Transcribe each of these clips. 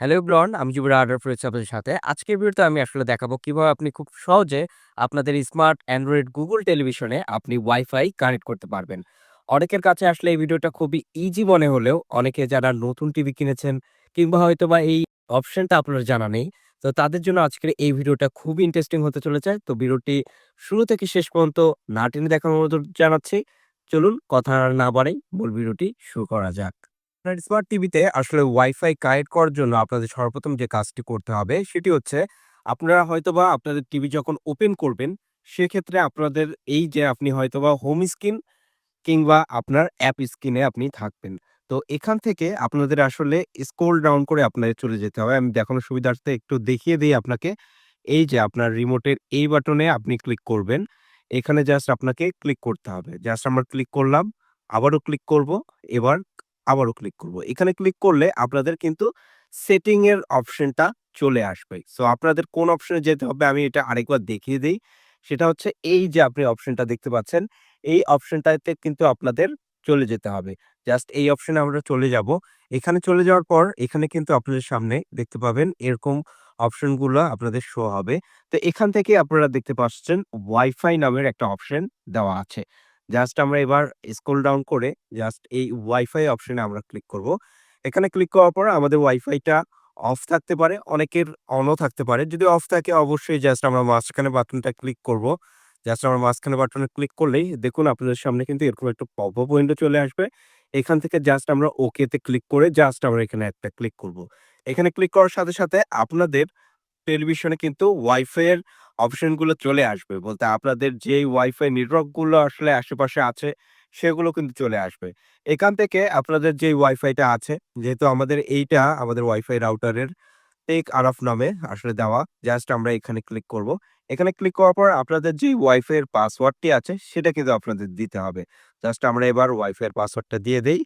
Hello everyone, আমি Zuber order রয়েছি আপনাদের সাথে। আজকের ভিডিওতে আমি আসলে দেখাবো কীভাবে আপনি খুব সহজে আপনাদের স্মার্ট অ্যান্ড্রয়েড গুগল টেলিভিশনে আপনি ওয়াইফাই কানেক্ট করতে পারবেন। অনেকের কাছে আসলে এই ভিডিওটা খুবই ইজি মনে হলেও অনেকে যারা নতুন টিভি কিনেছেন কিংবা হয়তোবা এই অপশনটা আপনার জানা নেই। তো তাদের জন্য আজকের এই ভিডিওটা খুবই ইন্টারেস্টিং হতে চলেছে। তো ভিডিওটি শুরু থেকে শেষ পর্যন্ত না টেনে দেখার অনুরোধ জানাচ্ছি। চলুন কথা না বাড়াই মূল ভিডিওটি শুরু করা যাক। আপনার স্মার্ট টিভিতে আসলে ওয়াইফাই কানেক্ট করার জন্য আপনাদের সর্বপ্রথম যে কাজটি করতে হবে সেটি হচ্ছে আপনারা হয়তোবা আপনাদের টিভি যখন ওপেন করবেন সেক্ষেত্রে আপনাদের এই যে আপনি হয়তোবা হোম স্ক্রিন কিংবা আপনার অ্যাপ স্ক্রিনে আপনি থাকবেন। তো এখান থেকে আপনাদের আসলে স্ক্রল ডাউন করে আপনাদের চলে যেতে হবে। আমি দেখানোর সুবিধার্থে একটু দেখিয়ে দিই আপনাকে। এই যে আপনার রিমোটের এই বাটনে আপনি ক্লিক করবেন। এখানে জাস্ট আপনাকে ক্লিক করতে হবে। জাস্ট আমরা ক্লিক করলাম, আবারও ক্লিক করব, এবার আবারও ক্লিক করব। এখানে ক্লিক করলে আপনাদের কিন্তু সেটিং এর অপশনটা চলে আসবে। সো আপনাদের কোন অপশনে যেতে হবে আমি এটা আরেকবার দেখিয়ে দেই। সেটা হচ্ছে এই যে আপনি অপশনটা দেখতে পাচ্ছেন, এই অপশনটাতে কিন্তু আপনাদের চলে যেতে হবে। জাস্ট এই অপশনে আমরা চলে যাব। এখানে চলে যাওয়ার পর এখানে কিন্তু আপনাদের সামনে দেখতে পাবেন এরকম অপশনগুলো আপনাদের শো হবে। তো এখান থেকে আপনারা দেখতে পাচ্ছেন ওয়াইফাই নামের একটা অপশন দেওয়া আছে। জাস্ট আমরা এবার স্ক্রল ডাউন করে জাস্ট এই ওয়াইফাই অপশনে আমরা ক্লিক করব। এখানে ক্লিক করার পর আমাদের ওয়াইফাইটা অফ থাকতে পারে, অনেকের অনও থাকতে পারে। যদি অফ থাকে অবশ্যই জাস্ট আমরা মাঝখানে বাটনটা ক্লিক করব। জাস্ট আমরা মাঝখানে বাটনে ক্লিক করলেই দেখুন আপনাদের সামনে কিন্তু এরকম একটা পপআপ উইন্ডো চলে আসবে। এখান থেকে জাস্ট আমরা ওকেতে ক্লিক করে জাস্ট আমরা এখানে একটা ক্লিক করব। এখানে ক্লিক করার সাথে, সাথে আপনাদের টেলিভিশনে কিন্তু ওয়াইফাই এর অপশনগুলো চলে আসবে। বলতে আপনাদের যেই ওয়াইফাই নেটওয়ার্কগুলো আসলে আশেপাশে আছে, সেগুলো কিন্তু চলে আসবে। এখান থেকে আপনাদের যে ওয়াইফাইটা আছে, যেহেতু আমাদের এইটা আমাদের ওয়াইফাই রাউটারের টেক আরফ নামে আসলে দেওয়া। জাস্ট আমরা এখানে ক্লিক করব। এখানে ক্লিক করার পর আপনাদের যেই ওয়াইফাই এর পাসওয়ার্ডটি আছে, সেটা কিন্তু আপনাদের দিতে হবে। জাস্ট আমরা এবার ওয়াইফাই এর পাসওয়ার্ডটা দিয়ে দেই।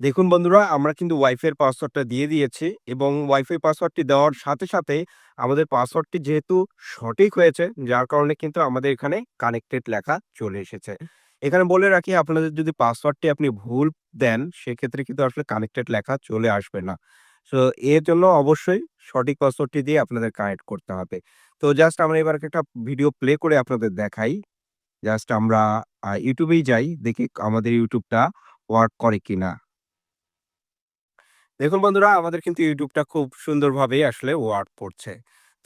দেখুন বন্ধুরা আমরা কিন্তু ওয়াইফাই পাসওয়ার্ডটা দিয়ে দিয়েছি এবং ওয়াইফাই পাসওয়ার্ডটি দেওয়ার সাথে, সাথে আমাদের পাসওয়ার্ডটি যেহেতু সঠিক হয়েছে যার কারণে কিন্তু আমাদের এখানে কানেক্টেড লেখা চলে এসেছে। এখানে বলে রাখি আপনাদের যদি পাসওয়ার্ডটি আপনি ভুল দেন সেক্ষেত্রে কিন্তু আসলে কানেক্টেড লেখা চলে আসবে না। সো এর জন্য অবশ্যই সঠিক পাসওয়ার্ডটি দিয়ে আপনাদের কানেক্ট করতে হবে। তো জাস্ট আমরা এবার একটা ভিডিও প্লে করে আপনাদের দেখাই। জাস্ট আমরা ইউটিউবেই যাই দেখি আমাদের ইউটিউবটা ওয়ার্ক করে কিনা। দেখুন বন্ধুরা আমাদের কিন্তু ইউটিউবটা খুব সুন্দরভাবেই আসলে ওয়ার্ক করছে।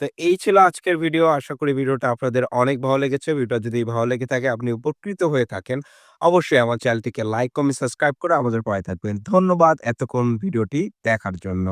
তো এই ছিল আজকের ভিডিও। আশা করি ভিডিওটা আপনাদের অনেক ভালো লেগেছে। ভিডিওটা যদি ভালো লেগে থাকে আপনি উপকৃত হয়ে থাকেন, অবশ্যই আমার চ্যানেলটিকে লাইক, কমেন্ট, সাবস্ক্রাইব করে আমাদের পায়ে থাকবেন। ধন্যবাদ এতক্ষণ ভিডিওটি দেখার জন্য।